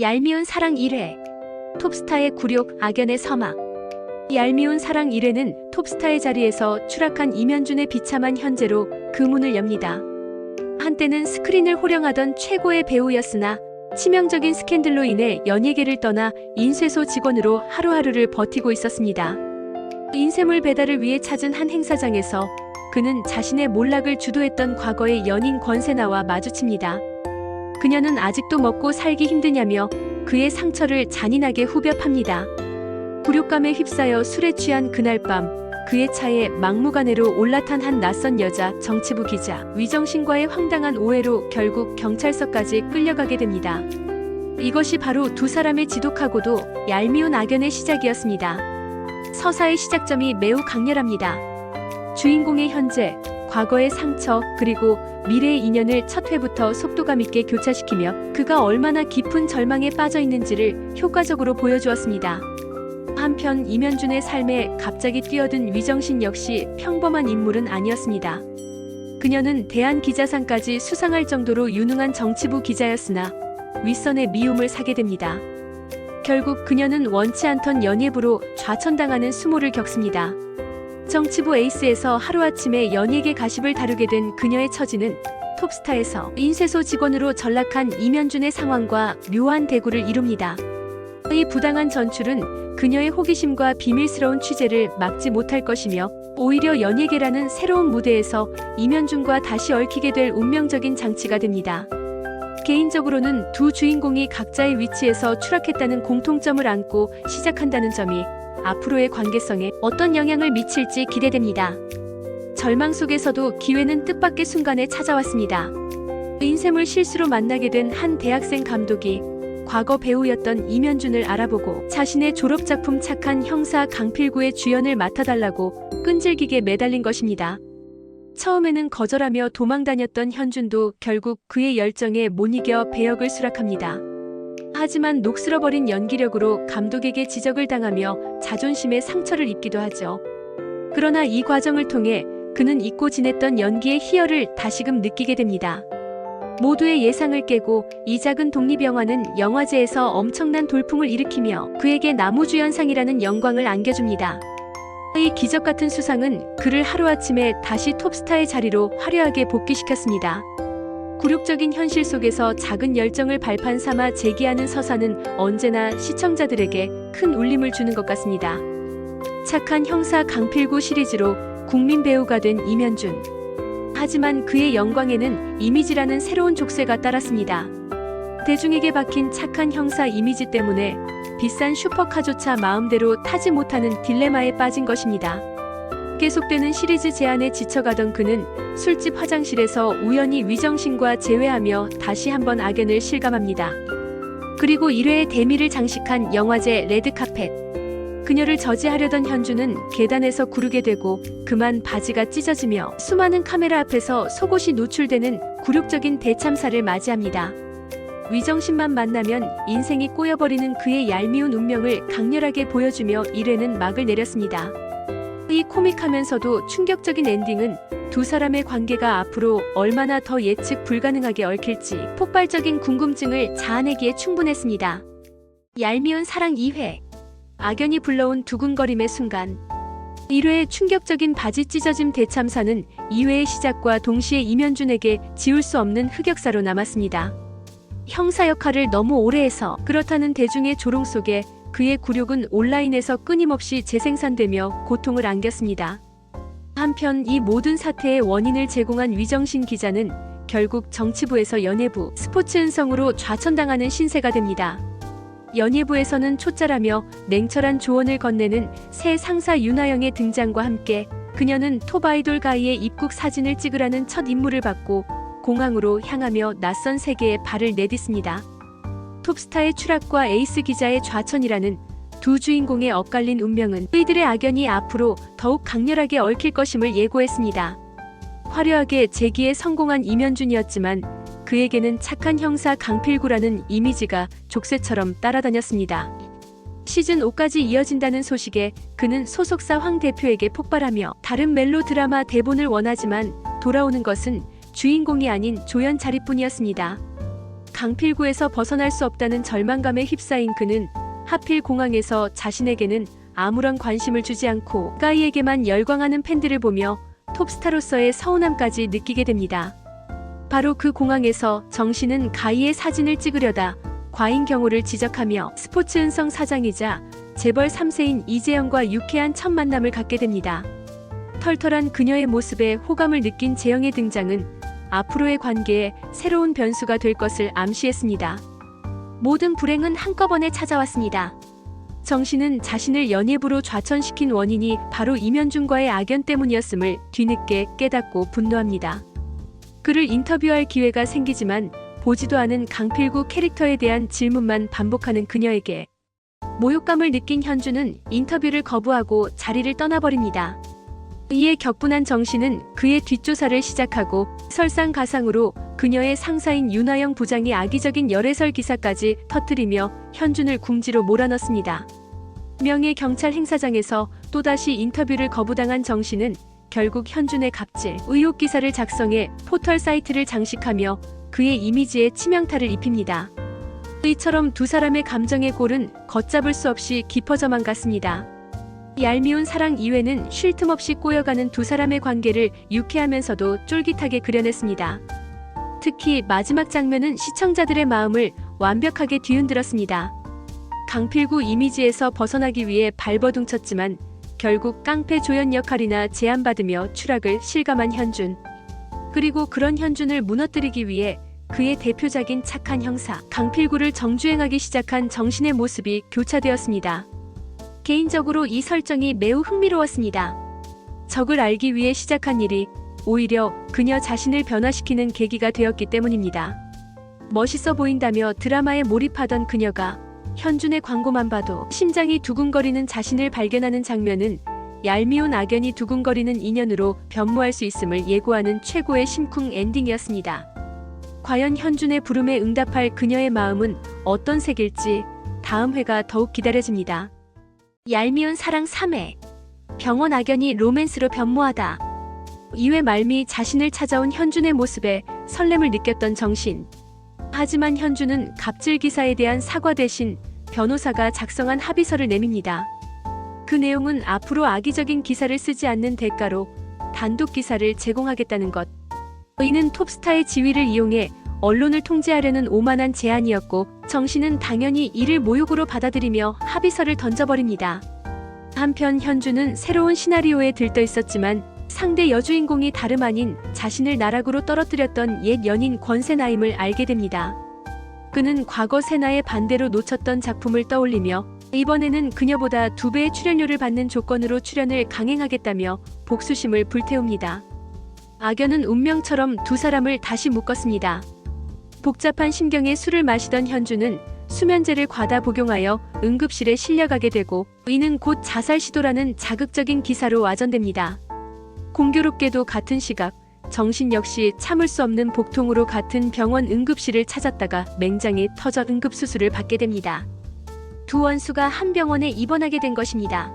얄미운 사랑 1회 톱스타의 굴욕 악연의 서막 얄미운 사랑 1회는 톱스타의 자리에서 추락한 이면준의 비참한 현재로 그 문을 엽니다. 한때는 스크린을 호령하던 최고의 배우였으나 치명적인 스캔들로 인해 연예계를 떠나 인쇄소 직원으로 하루하루를 버티고 있었습니다. 인쇄물 배달을 위해 찾은 한 행사장에서 그는 자신의 몰락을 주도했던 과거의 연인 권세나와 마주칩니다. 그녀는 아직도 먹고 살기 힘드냐며 그의 상처를 잔인하게 후벼팝니다. 굴욕감에 휩싸여 술에 취한 그날 밤 그의 차에 막무가내로 올라탄 한 낯선 여자 정치부 기자 위정신과의 황당한 오해로 결국 경찰서까지 끌려가게 됩니다. 이것이 바로 두 사람의 지독하고도 얄미운 악연의 시작이었습니다. 서사의 시작점이 매우 강렬합니다. 주인공의 현재, 과거의 상처, 그리고 미래의 인연을 첫 회부터 속도감 있게 교차시키며 그가 얼마나 깊은 절망에 빠져 있는지를 효과적으로 보여주었습니다. 한편 이면준의 삶에 갑자기 뛰어든 위정신 역시 평범한 인물은 아니었습니다. 그녀는 대한기자상까지 수상할 정도로 유능한 정치부 기자였으나 윗선의 미움을 사게 됩니다. 결국 그녀는 원치 않던 연예부로 좌천당하는 수모를 겪습니다. 정치부 에이스에서 하루아침에 연예계 가십을 다루게 된 그녀의 처지는 톱스타에서 인쇄소 직원으로 전락한 이면준의 상황과 묘한 대구를 이룹니다. 이 부당한 전출은 그녀의 호기심과 비밀스러운 취재를 막지 못할 것이며 오히려 연예계라는 새로운 무대에서 이면준과 다시 얽히게 될 운명적인 장치가 됩니다. 개인적으로는 두 주인공이 각자의 위치에서 추락했다는 공통점을 안고 시작한다는 점이 앞으로의 관계성에 어떤 영향을 미칠지 기대됩니다. 절망 속에서도 기회는 뜻밖의 순간에 찾아왔습니다. 인쇄물 실수로 만나게 된 한 대학생 감독이 과거 배우였던 이면준을 알아보고 자신의 졸업작품 착한 형사 강필구의 주연을 맡아달라고 끈질기게 매달린 것입니다. 처음에는 거절하며 도망 다녔던 현준도 결국 그의 열정에 못 이겨 배역을 수락합니다. 하지만 녹슬어버린 연기력으로 감독에게 지적을 당하며 자존심에 상처를 입기도 하죠. 그러나 이 과정을 통해 그는 잊고 지냈던 연기의 희열을 다시금 느끼게 됩니다. 모두의 예상을 깨고 이 작은 독립영화는 영화제에서 엄청난 돌풍을 일으키며 그에게 나무주연상이라는 영광을 안겨줍니다. 이 기적 같은 수상은 그를 하루아침에 다시 톱스타의 자리로 화려하게 복귀시켰습니다. 굴욕적인 현실 속에서 작은 열정을 발판 삼아 제기하는 서사는 언제나 시청자들에게 큰 울림을 주는 것 같습니다. 착한 형사 강필구 시리즈로 국민 배우가 된 이면준. 하지만 그의 영광에는 이미지라는 새로운 족쇄가 따랐습니다. 대중에게 박힌 착한 형사 이미지 때문에 비싼 슈퍼카조차 마음대로 타지 못하는 딜레마에 빠진 것입니다. 계속되는 시리즈 제안에 지쳐가던 그는 술집 화장실에서 우연히 위정신과 재회하며 다시 한번 악연을 실감합니다. 그리고 1회의 대미를 장식한 영화제 레드카펫. 그녀를 저지하려던 현주는 계단에서 구르게 되고 그만 바지가 찢어지며 수많은 카메라 앞에서 속옷이 노출되는 굴욕적인 대참사를 맞이합니다. 위정신만 만나면 인생이 꼬여버리는 그의 얄미운 운명을 강렬하게 보여주며 1회는 막을 내렸습니다. 이 코믹하면서도 충격적인 엔딩은 두 사람의 관계가 앞으로 얼마나 더 예측 불가능하게 얽힐지 폭발적인 궁금증을 자아내기에 충분했습니다. 얄미운 사랑 2회 악연이 불러온 두근거림의 순간 1회의 충격적인 바지 찢어짐 대참사는 2회의 시작과 동시에 이면준에게 지울 수 없는 흑역사로 남았습니다. 형사 역할을 너무 오래 해서 그렇다는 대중의 조롱 속에 그의 굴욕은 온라인에서 끊임없이 재생산되며 고통을 안겼습니다. 한편 이 모든 사태의 원인을 제공한 위정신 기자는 결국 정치부에서 연예부, 스포츠 은성으로 좌천당하는 신세가 됩니다. 연예부에서는 초짜라며 냉철한 조언을 건네는 새 상사 윤하영의 등장과 함께 그녀는 톱아이돌 가이의 입국 사진을 찍으라는 첫 임무를 받고 공항으로 향하며 낯선 세계에 발을 내딛습니다. 톱스타의 추락과 에이스 기자의 좌천이라는 두 주인공의 엇갈린 운명은 그이들의 악연이 앞으로 더욱 강렬하게 얽힐 것임을 예고했습니다. 화려하게 재기에 성공한 이면준이었지만 그에게는 착한 형사 강필구라는 이미지가 족쇄처럼 따라다녔습니다. 시즌 5까지 이어진다는 소식에 그는 소속사 황 대표에게 폭발하며 다른 멜로 드라마 대본을 원하지만 돌아오는 것은 주인공이 아닌 조연 자리뿐이었습니다. 강필구에서 벗어날 수 없다는 절망감에 휩싸인 그는 하필 공항에서 자신에게는 아무런 관심을 주지 않고 가이에게만 열광하는 팬들을 보며 톱스타로서의 서운함까지 느끼게 됩니다. 바로 그 공항에서 정신은 가이의 사진을 찍으려다 과잉 경호를 지적하며 스포츠 은성 사장이자 재벌 3세인 이재영과 유쾌한 첫 만남을 갖게 됩니다. 털털한 그녀의 모습에 호감을 느낀 재영의 등장은 앞으로의 관계에 새로운 변수가 될 것을 암시했습니다. 모든 불행은 한꺼번에 찾아왔습니다. 정신은 자신을 연예부로 좌천시킨 원인이 바로 이면준과의 악연 때문이었음을 뒤늦게 깨닫고 분노합니다. 그를 인터뷰할 기회가 생기지만 보지도 않은 강필구 캐릭터에 대한 질문만 반복하는 그녀에게 모욕감을 느낀 현주는 인터뷰를 거부하고 자리를 떠나버립니다. 이에 격분한 정신은 그의 뒷조사를 시작하고 설상가상으로 그녀의 상사인 윤하영 부장이 악의적인 열애설 기사까지 터뜨리며 현준을 궁지로 몰아넣습니다. 명예 경찰 행사장에서 또다시 인터뷰를 거부당한 정신은 결국 현준의 갑질, 의혹 기사를 작성해 포털 사이트를 장식하며 그의 이미지에 치명타를 입힙니다. 이처럼 두 사람의 감정의 골은 걷잡을 수 없이 깊어져만 갔습니다. 얄미운 사랑 이외는 쉴 틈 없이 꼬여가는 두 사람의 관계를 유쾌하면서도 쫄깃하게 그려냈습니다. 특히 마지막 장면은 시청자들의 마음을 완벽하게 뒤흔들었습니다. 강필구 이미지에서 벗어나기 위해 발버둥쳤지만 결국 깡패 조연 역할이나 제안받으며 추락을 실감한 현준. 그리고 그런 현준을 무너뜨리기 위해 그의 대표작인 착한 형사 강필구를 정주행하기 시작한 정신의 모습이 교차되었습니다. 개인적으로 이 설정이 매우 흥미로웠습니다. 적을 알기 위해 시작한 일이 오히려 그녀 자신을 변화시키는 계기가 되었기 때문입니다. 멋있어 보인다며 드라마에 몰입하던 그녀가 현준의 광고만 봐도 심장이 두근거리는 자신을 발견하는 장면은 얄미운 악연이 두근거리는 인연으로 변모할 수 있음을 예고하는 최고의 심쿵 엔딩이었습니다. 과연 현준의 부름에 응답할 그녀의 마음은 어떤 색일지 다음 회가 더욱 기다려집니다. 얄미운 사랑 3회 병원 악연이 로맨스로 변모하다 2회 말미 자신을 찾아온 현준의 모습에 설렘을 느꼈던 정신 하지만 현준은 갑질 기사에 대한 사과 대신 변호사가 작성한 합의서를 내밉니다. 그 내용은 앞으로 악의적인 기사를 쓰지 않는 대가로 단독 기사를 제공하겠다는 것. 이는 톱스타의 지위를 이용해 언론을 통제하려는 오만한 제안이었고 정신은 당연히 이를 모욕으로 받아들이며 합의서를 던져버립니다. 한편 현주는 새로운 시나리오에 들떠 있었지만 상대 여주인공이 다름 아닌 자신을 나락으로 떨어뜨렸던 옛 연인 권세나임을 알게 됩니다. 그는 과거 세나의 반대로 놓쳤던 작품을 떠올리며 이번에는 그녀보다 두 배의 출연료를 받는 조건으로 출연을 강행하겠다며 복수심을 불태웁니다. 악연은 운명처럼 두 사람을 다시 묶었습니다. 복잡한 심경에 술을 마시던 현주는 수면제를 과다 복용하여 응급실에 실려가게 되고 이는 곧 자살 시도라는 자극적인 기사로 와전됩니다. 공교롭게도 같은 시각 정신 역시 참을 수 없는 복통으로 같은 병원 응급실을 찾았다가 맹장이 터져 응급 수술을 받게 됩니다. 두 원수가 한 병원에 입원하게 된 것입니다.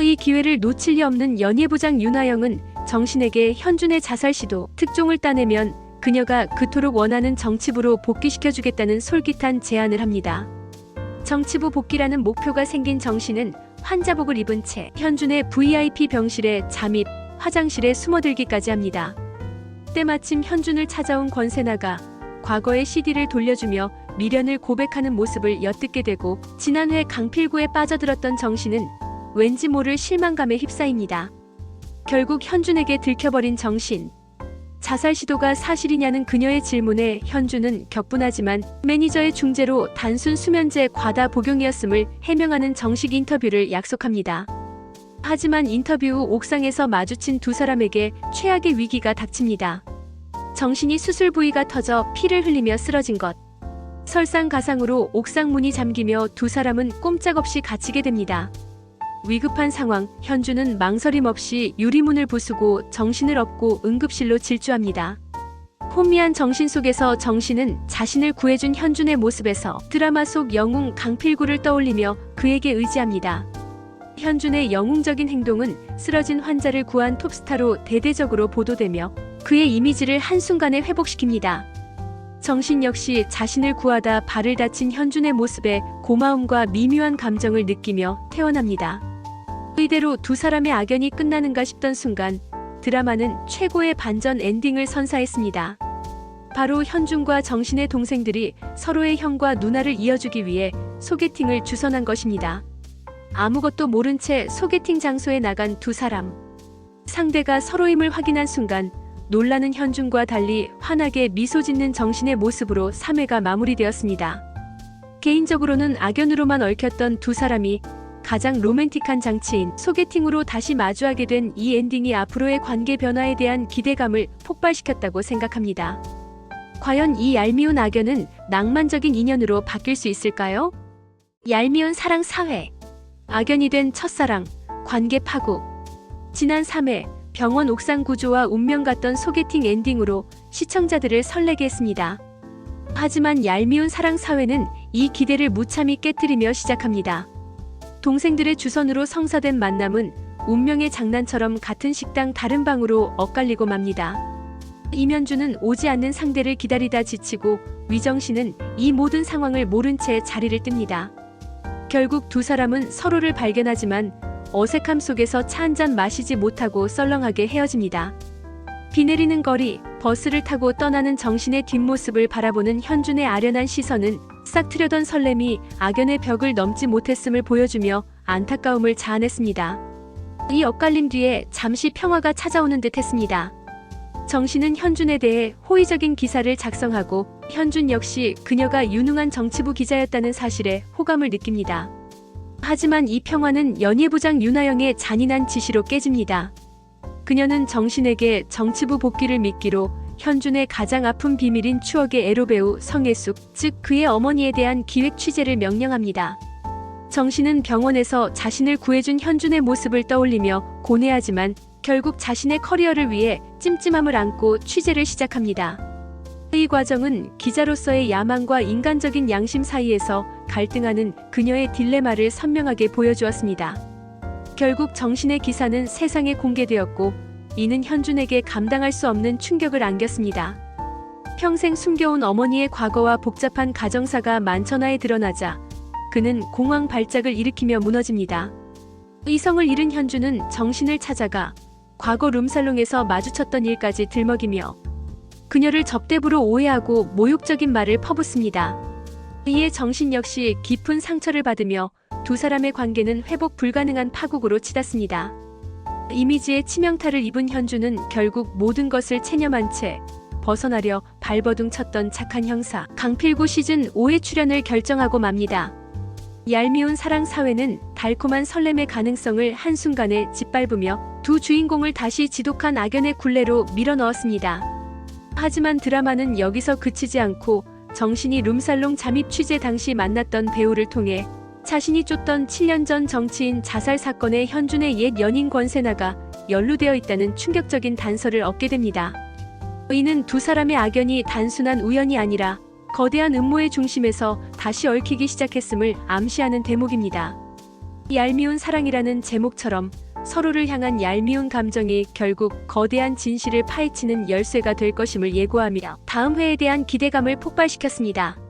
이 기회를 놓칠 리 없는 연예부장 윤하영은 정신에게 현준의 자살 시도 특종을 따내면 그녀가 그토록 원하는 정치부로 복귀시켜주겠다는 솔깃한 제안을 합니다. 정치부 복귀라는 목표가 생긴 정신은 환자복을 입은 채 현준의 VIP 병실에 잠입, 화장실에 숨어들기까지 합니다. 때마침 현준을 찾아온 권세나가 과거의 CD를 돌려주며 미련을 고백하는 모습을 엿듣게 되고 지난해 강필구에 빠져들었던 정신은 왠지 모를 실망감에 휩싸입니다. 결국 현준에게 들켜버린 정신. 자살 시도가 사실이냐는 그녀의 질문에 현준은 격분하지만 매니저의 중재로 단순 수면제 과다 복용이었음을 해명하는 정식 인터뷰를 약속합니다. 하지만 인터뷰 후 옥상에서 마주친 두 사람에게 최악의 위기가 닥칩니다. 정신이 수술 부위가 터져 피를 흘리며 쓰러진 것. 설상가상으로 옥상 문이 잠기며 두 사람은 꼼짝없이 갇히게 됩니다. 위급한 상황, 현주는 망설임 없이 유리문을 부수고 정신을 얻고 응급실로 질주합니다. 혼미한 정신 속에서 정신은 자신을 구해준 현준의 모습에서 드라마 속 영웅 강필구를 떠올리며 그에게 의지합니다. 현준의 영웅적인 행동은 쓰러진 환자를 구한 톱스타로 대대적으로 보도되며 그의 이미지를 한순간에 회복시킵니다. 정신 역시 자신을 구하다 발을 다친 현준의 모습에 고마움과 미묘한 감정을 느끼며 태어납니다. 이대로 두 사람의 악연이 끝나는가 싶던 순간 드라마는 최고의 반전 엔딩을 선사했습니다. 바로 현준과 정신의 동생들이 서로의 형과 누나를 이어주기 위해 소개팅을 주선한 것입니다. 아무것도 모른 채 소개팅 장소에 나간 두 사람. 상대가 서로임을 확인한 순간 놀라는 현준과 달리 환하게 미소 짓는 정신의 모습으로 3회가 마무리되었습니다. 개인적으로는 악연으로만 얽혔던 두 사람이 가장 로맨틱한 장치인 소개팅으로 다시 마주하게 된 이 엔딩이 앞으로의 관계 변화에 대한 기대감을 폭발시켰다고 생각합니다. 과연 이 얄미운 악연은 낭만적인 인연으로 바뀔 수 있을까요? 얄미운 사랑 사회. 악연이 된 첫사랑, 관계 파국. 지난 3회 병원 옥상 구조와 운명 같던 소개팅 엔딩으로 시청자들을 설레게 했습니다. 하지만 얄미운 사랑 사회는 이 기대를 무참히 깨뜨리며 시작합니다. 동생들의 주선으로 성사된 만남은 운명의 장난처럼 같은 식당 다른 방으로 엇갈리고 맙니다. 이면주는 오지 않는 상대를 기다리다 지치고 위정 씨는 이 모든 상황을 모른 채 자리를 뜹니다. 결국 두 사람은 서로를 발견하지만 어색함 속에서 차 한 잔 마시지 못하고 썰렁하게 헤어집니다. 비 내리는 거리, 버스를 타고 떠나는 정신의 뒷모습을 바라보는 현준의 아련한 시선은 싹 트려던 설렘이 악연의 벽을 넘지 못했음을 보여주며 안타까움을 자아냈습니다. 이 엇갈림 뒤에 잠시 평화가 찾아오는 듯 했습니다. 정신은 현준에 대해 호의적인 기사를 작성하고 현준 역시 그녀가 유능한 정치부 기자였다는 사실에 호감을 느낍니다. 하지만 이 평화는 연예부장 윤하영의 잔인한 지시로 깨집니다. 그녀는 정신에게 정치부 복귀를 믿기로 현준의 가장 아픈 비밀인 추억의 에로배우 성혜숙, 즉 그의 어머니에 대한 기획 취재를 명령합니다. 정신은 병원에서 자신을 구해준 현준의 모습을 떠올리며 고뇌하지만 결국 자신의 커리어를 위해 찜찜함을 안고 취재를 시작합니다. 이 과정은 기자로서의 야망과 인간적인 양심 사이에서 갈등하는 그녀의 딜레마를 선명하게 보여주었습니다. 결국 정신의 기사는 세상에 공개되었고 이는 현준에게 감당할 수 없는 충격을 안겼습니다. 평생 숨겨온 어머니의 과거와 복잡한 가정사가 만천하에 드러나자 그는 공황 발작을 일으키며 무너집니다. 의성을 잃은 현준은 정신을 찾아가 과거 룸살롱에서 마주쳤던 일까지 들먹이며 그녀를 접대부로 오해하고 모욕적인 말을 퍼붓습니다. 이에 정신 역시 깊은 상처를 받으며 두 사람의 관계는 회복 불가능한 파국으로 치닫습니다. 이미지의 치명타를 입은 현주는 결국 모든 것을 체념한 채 벗어나려 발버둥 쳤던 착한 형사 강필구 시즌 5의 출연을 결정하고 맙니다. 얄미운 사랑 사회는 달콤한 설렘의 가능성을 한순간에 짓밟으며 두 주인공을 다시 지독한 악연의 굴레로 밀어넣었습니다. 하지만 드라마는 여기서 그치지 않고 정신이 룸살롱 잠입 취재 당시 만났던 배우를 통해 자신이 쫓던 7년 전 정치인 자살 사건에 현준의 옛 연인 권세나가 연루되어 있다는 충격적인 단서를 얻게 됩니다. 이는 두 사람의 악연이 단순한 우연이 아니라 거대한 음모의 중심에서 다시 얽히기 시작했음을 암시하는 대목입니다. 얄미운 사랑이라는 제목처럼 서로를 향한 얄미운 감정이 결국 거대한 진실을 파헤치는 열쇠가 될 것임을 예고하며 다음 회에 대한 기대감을 폭발시켰습니다.